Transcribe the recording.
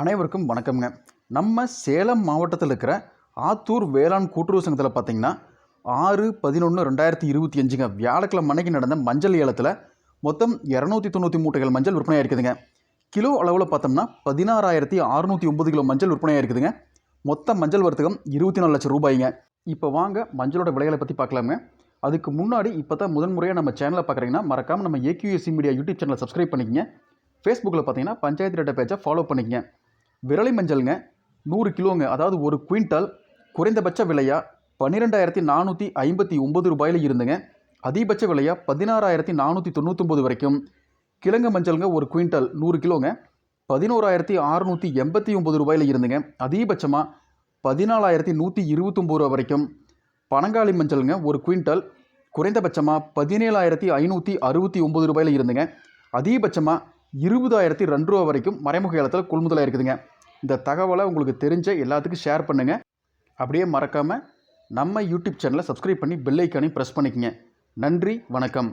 அனைவருக்கும் வணக்கம்ங்க. நம்ம சேலம் மாவட்டத்தில் இருக்கிற ஆத்தூர் வேளாண் கூட்டுறவு சங்கத்தில் பார்த்தீங்கன்னா ஆறு பதினொன்று ரெண்டாயிரத்தி இருபத்தி அஞ்சுங்க. வியாழக்கிழமை அன்னைக்கு நடந்த மஞ்சள் ஏலத்தில் மொத்தம் இரநூத்தி தொண்ணூற்றி மூட்டைகள் மஞ்சள் விற்பனையாக இருக்குதுங்க. கிலோ அளவில் பார்த்தோம்னா பதினாறாயிரத்தி அறுநூற்றி ஒம்பது கிலோ மஞ்சள் விற்பனையாக இருக்குதுங்க. மொத்த மஞ்சள் வர்த்தகம் இருபத்தி நாலு லட்சம் ரூபாய்ங்க. இப்போ வாங்க மஞ்சளோட விலைகளை பற்றி பார்க்கலாங்க அதுக்கு முன்னாடி இப்போ தான் முதன் முறையாக நம்ம சேனலை பார்க்குறீங்கன்னா மறக்காமல் நம்ம ஏக்யூஎஸ்சி மீடியா யூடியூப் சேனலை சப்ஸ்கிரைப் பண்ணிக்கங்க. ஃபேஸ்புக்கில் பார்த்தீங்கன்னா பஞ்சாயத்து ரேட்டை பேஜை ஃபாலோ பண்ணிக்கங்க. விரலை மஞ்சள்ங்க நூறு கிலோங்க அதாவது ஒரு குவிண்டால் குறைந்தபட்ச விலையா? பன்னிரெண்டாயிரத்தி நானூற்றி ஐம்பத்தி ஒம்பது ரூபாயில் இருந்துங்க. அதிகபட்ச விலையா? பதினாறாயிரத்தி நானூற்றி தொண்ணூத்தொம்பது வரைக்கும். கிழங்கு மஞ்சள்ங்க ஒரு குவிண்டால் நூறு கிலோங்க. பதினோராயிரத்தி அறுநூற்றி எண்பத்தி ஒம்பது ரூபாயில் இருந்துங்க. அதிகபட்சமாக பதினாலாயிரத்தி நூற்றி இருபத்தொம்பது ரூபா வரைக்கும். பனங்காளி மஞ்சள்ங்க ஒரு குவிண்டால் குறைந்தபட்சமாக பதினேழாயிரத்தி ஐநூற்றி அறுபத்தி ஒம்பது ரூபாயில் இருந்துங்க. அதிகபட்சமாக இருபதாயிரத்தி ரெண்டு ரூபா வரைக்கும் மறைமுக ஏலத்தில் கொள்முதலாக இருக்குதுங்க இந்த தகவலை உங்களுக்கு தெரிஞ்ச எல்லாத்துக்கும் ஷேர் பண்ணுங்கள் அப்படியே மறக்காமல் நம்ம யூடியூப் சேனலை சப்ஸ்கிரைப் பண்ணி பெல்லைக்கானையும் ப்ரெஸ் பண்ணிக்கங்க. நன்றி வணக்கம்.